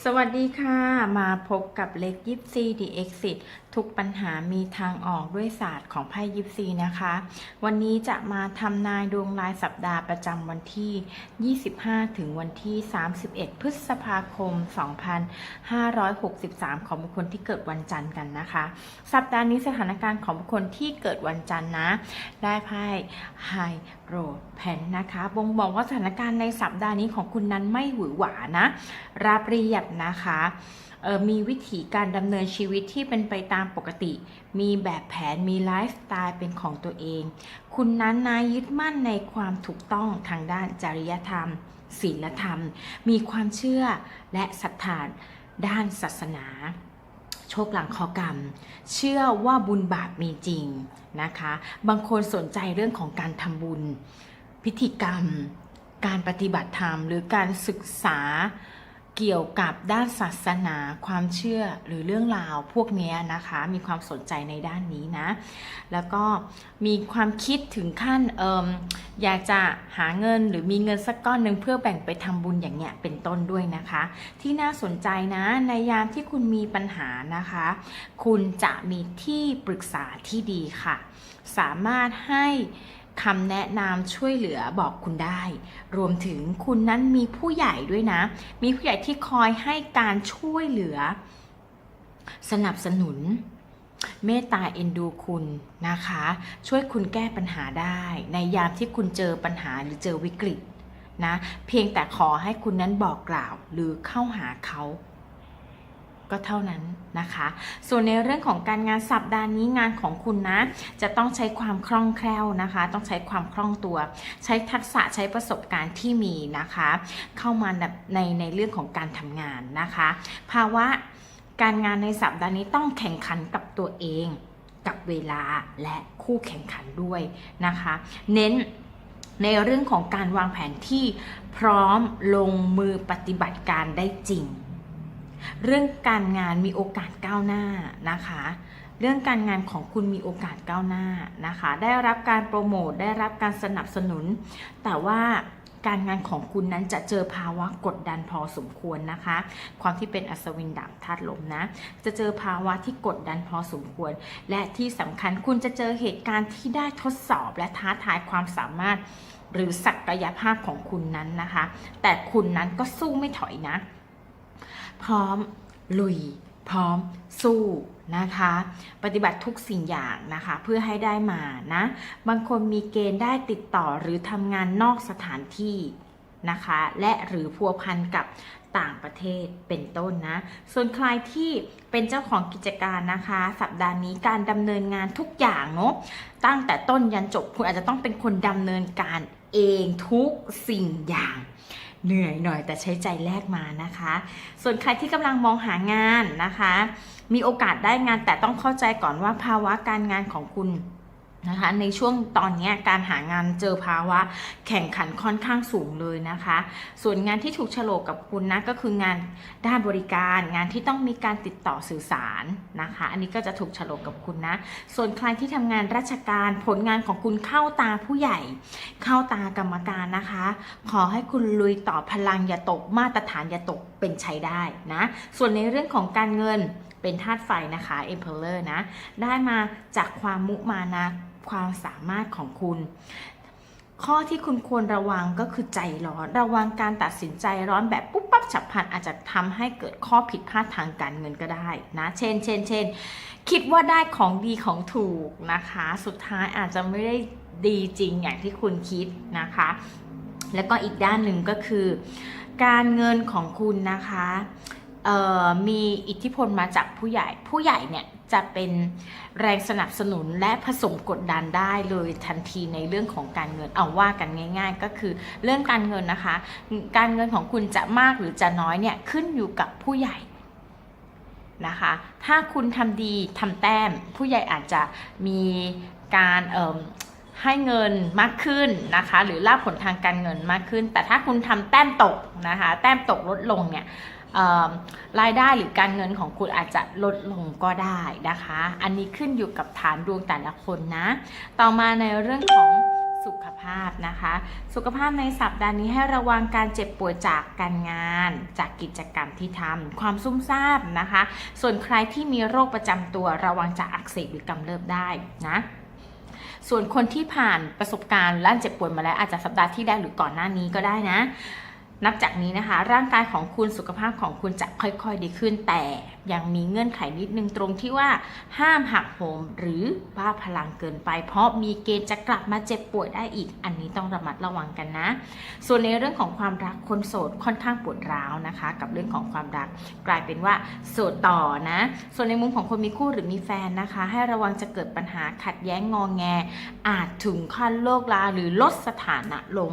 สวัสดีค่ะ มาพบกับเล็กยิปซีดีเอ็กซิทุกปัญหามีทางออกด้วยศาสตร์ของไพ่ยิปซีนะคะ วันนี้จะมาทำนายดวงรายสัปดาห์ประจำวันที่ 25 ถึงวันที่ 31 พฤษภาคม 2563 ของบุคคลที่เกิดวันจันทร์กันนะคะ สัปดาห์นี้สถานการณ์ของบุคคลที่เกิดวันจันทร์นะ ได้ไพ่ไฮโรแพนนะคะบ่งบอกว่าสถานการณ์ในสัปดาห์นี้ของคุณนั้นไม่หวือหวานะราบเรียบนะคะออมีวิถีการดำเนินชีวิตที่เป็นไปตามปกติ มีแบบแผนมีไลฟ์สไตล์เป็นของตัวเอง คุณนั้นนะยึดมั่นในความถูกต้องทางด้านจริยธรรมศีลธรรม มีความเชื่อและศรัทธาด้านศาสนาโชคหลังคอกรรม เชื่อว่าบุญบาปมีจริงนะคะ บางคนสนใจเรื่องของการทำบุญ พิธีกรรม การปฏิบัติธรรม หรือการศึกษา เกี่ยวกับด้านศาสนาความเชื่อหรือเรื่องราวพวกนี้นะคะ มีความสนใจในด้านนี้นะ แล้วก็มีความคิดถึงขั้นเอิมอยากจะหาเงินหรือมีเงินสักก้อนหนึ่งเพื่อแบ่งไปทำบุญอย่างเงี้ยเป็นต้นด้วยนะคะ ที่น่าสนใจนะในยามที่คุณมีปัญหานะคะ คุณจะมีที่ปรึกษาที่ดีค่ะ สามารถให้ คำแนะนำช่วยเหลือบอกคุณได้ รวมถึงคุณนั้นมีผู้ใหญ่ด้วยนะ มีผู้ใหญ่ที่คอยให้การช่วยเหลือ สนับสนุน เมตตาเอ็นดูคุณนะคะ ช่วยคุณแก้ปัญหาได้ ในยามที่คุณเจอปัญหาหรือเจอวิกฤตนะ เพียงแต่ขอให้คุณนั้นบอกกล่าวหรือเข้าหาเขา ก็เท่านั้นนะคะ ส่วนในเรื่องของการงานสัปดาห์นี้งานของคุณนะ จะต้องใช้ความคล่องแคล่วนะคะ ต้องใช้ความคล่องตัว ใช้ทักษะใช้ประสบการณ์ที่มีนะคะ เข้ามาในในเรื่องของการทำงานนะคะ ภาวะการงานในสัปดาห์นี้ต้องแข่งขันกับตัวเองกับเวลาและคู่แข่งขันด้วยนะคะ เน้นในเรื่องของการวางแผนที่พร้อมลงมือปฏิบัติการได้จริง เรื่องการงานมีโอกาสก้าวหน้านะคะ เรื่องการงานของคุณมีโอกาสก้าวหน้านะคะ ได้รับการโปรโมทได้รับการสนับสนุน แต่ว่าการงานของคุณนั้นจะเจอภาวะกดดันพอสมควรนะคะ ความที่เป็นอัศวินดาบธาตุลมนะ จะเจอภาวะที่กดดันพอสมควร และที่สำคัญคุณจะเจอเหตุการณ์ที่ได้ทดสอบและท้าทายความสามารถ หรือศักยภาพของคุณนั้นนะคะ แต่คุณนั้นก็สู้ไม่ถอยนะ พร้อมลุย พร้อมสู้นะคะ ปฏิบัติทุกสิ่งอย่างนะคะเพื่อให้ได้มานะ บางคนมีเกณฑ์ได้ติดต่อหรือทำงานนอกสถานที่นะคะ และหรือพัวพันกับต่างประเทศเป็นต้นนะ ส่วนใครที่เป็นเจ้าของกิจการนะคะ สัปดาห์นี้การดำเนินงานทุกอย่างเนาะตั้งแต่ต้นยันจบคุณอาจจะต้องเป็นคนดำเนินการเองทุกสิ่งอย่าง เหนื่อยหน่อยแต่ใช้ใจแลกมานะคะ ส่วนใครที่กำลังมองหางานนะคะ มีโอกาสได้งานแต่ต้องเข้าใจก่อนว่าภาวะการงานของคุณ นะคะในช่วงตอนนี้การหางานเจอภาวะแข่งขันค่อนข้างสูงเลยนะคะ ส่วนงานที่ถูกฉลกกับคุณนะก็คืองานด้านบริการ งานที่ต้องมีการติดต่อสื่อสารนะคะ อันนี้ก็จะถูกฉลกกับคุณนะ ส่วนใครที่ทำงานราชการผลงานของคุณเข้าตาผู้ใหญ่ เข้าตากรรมการนะคะ ขอให้คุณลุยต่อพลังอย่าตกมาตรฐานอย่าตกเป็นใช้ได้นะส่วนในเรื่องของการเงิน เป็นธาตุไฟนะคะ Emperor นะ ได้มาจากความมุมานะความสามารถของคุณ ข้อที่คุณควรระวังก็คือใจร้อน ระวังการตัดสินใจร้อนแบบปุ๊บปั๊บฉับพลันอาจจะทำให้เกิดข้อผิดพลาดทางการเงินก็ได้นะ เช่น เช่น เช่น คิดว่าได้ของดีของถูกนะคะ สุดท้ายอาจจะไม่ได้ดีจริงอย่างที่คุณคิดนะคะ แล้วก็อีกด้านหนึ่งก็คือ การเงินของคุณนะคะ มีอิทธิพลมาจากผู้ใหญ่ ผู้ใหญ่เนี่ยจะเป็นแรงสนับสนุนและผสมกดดันได้เลยทันทีในเรื่องของการเงินเอาว่ากันง่าย ๆ ก็คือเรื่องการเงินนะคะ การเงินของคุณจะมากหรือจะน้อยเนี่ยขึ้นอยู่กับผู้ใหญ่นะคะ ถ้าคุณทำดีทำแต้ม ผู้ใหญ่อาจจะมีการให้เงินมากขึ้นนะคะ หรือลาภผลทางการเงินมากขึ้น แต่ถ้าคุณทำแต้มตกนะคะ แต้มตกลดลงเนี่ย รายได้หรือการเงินของคุณอาจจะลดลงก็ได้นะคะ อันนี้ขึ้นอยู่กับฐานดวงแต่ละคนนะ ต่อมาในเรื่องของสุขภาพนะคะ สุขภาพในสัปดาห์นี้ให้ระวังการเจ็บป่วยจากการงาน จากกิจกรรมที่ทำความซุ่มซ่ามนะคะ ส่วนใครที่มีโรคประจำตัวระวังจะอักเสบหรือกำเริบได้นะส่วนคนที่ผ่านประสบการณ์ล้านเจ็บป่วยมาแล้วอาจจะสัปดาห์ที่แล้วหรือก่อนหน้านี้ก็ได้นะ นับจากนี้นะคะ ร่างกายของคุณสุขภาพของคุณจะค่อยๆดีขึ้น แต่ยังมีเงื่อนไขนิดนึงตรงที่ว่าห้ามหักโหมหรือบ้าพลังเกินไป เพราะมีเกณฑ์จะกลับมาเจ็บป่วยได้อีก อันนี้ต้องระมัดระวังกันนะ ส่วนในเรื่องของความรักคนโสดค่อนข้างปวดร้าวนะคะ กับเรื่องของความรัก กลายเป็นว่าโสดต่อนะ ส่วนในมุมของคนมีคู่หรือมีแฟนนะคะ ให้ระวังจะเกิดปัญหาขัดแย้งงองแง อาจถึงขั้นโลกลาหรือลดสถานะลง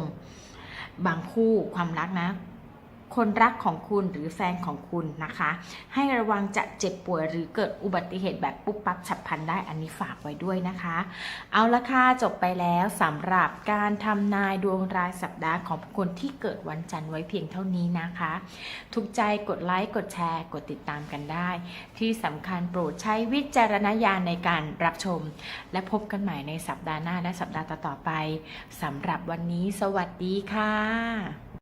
บางคู่ความรักนะ คนรักของคุณหรือแฟนของคุณนะคะ ให้ระวังจะเจ็บป่วยหรือเกิดอุบัติเหตุแบบปุ๊บปั๊บฉับพลันได้อันนี้ฝากไว้ด้วยนะคะ เอาละค่ะจบไปแล้วสำหรับการทำนายดวงรายสัปดาห์ของคนที่เกิดวันจันทร์ไว้เพียงเท่านี้นะคะ ถูกใจกดไลค์กดแชร์กดติดตามกันได้ ที่สำคัญโปรดใช้วิจารณญาณในการรับชม และพบกันใหม่ในสัปดาห์หน้าและสัปดาห์ต่อๆไปสำหรับวันนี้สวัสดีค่ะ